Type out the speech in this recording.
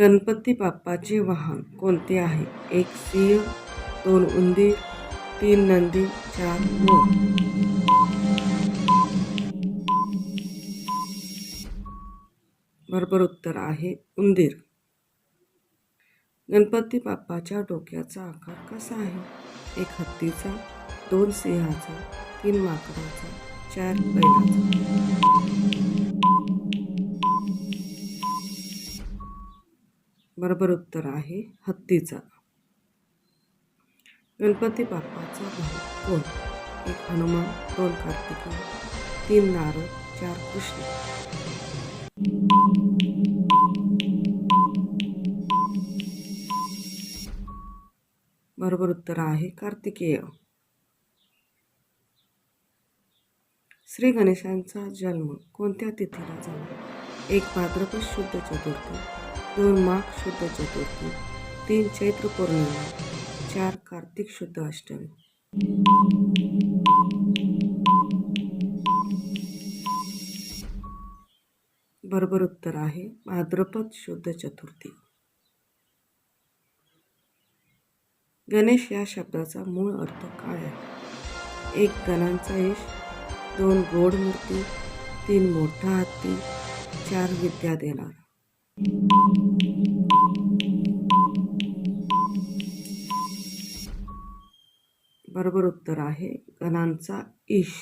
गणपती बाप्पाचे वाहन कोणते आहे? एक सिंह दोन उंदीर तीन नंदी चार मोर बरोबर उत्तर आहे उंदीर. गणपती बाप्पाच्या डोक्याचा आकार कसा आहे? एक हत्तीचा दोन सिंहाचा तीन माकडाचा चार बैलाचा. बरोबर उत्तर आहे हत्तीचा. गणपती बाप्पाचा भाऊ कोण? एक हनुमान दोन कार्तिकेय तीन नारद चार कृष्ण. बरोबर उत्तर आहे कार्तिकेय. श्री गणेशांचा जन्म कोणत्या तिथीला झाला? एक भाद्रपद शुद्ध चतुर्थी दोन माघ शुद्ध चतुर्थी. तीन चैत्र पौर्णिमा चार कार्तिक शुद्ध अष्टमी. बरोबर उत्तर आहे भाद्रपद शुद्ध चतुर्थी. गणेश या शब्दाचा मूळ अर्थ काय आहे? एक गणांचा यश दोन गोड मूर्ती तीन मोठा हत्ती चार विद्या देणार. बरोबर उत्तर आहे. गणांचा ईश.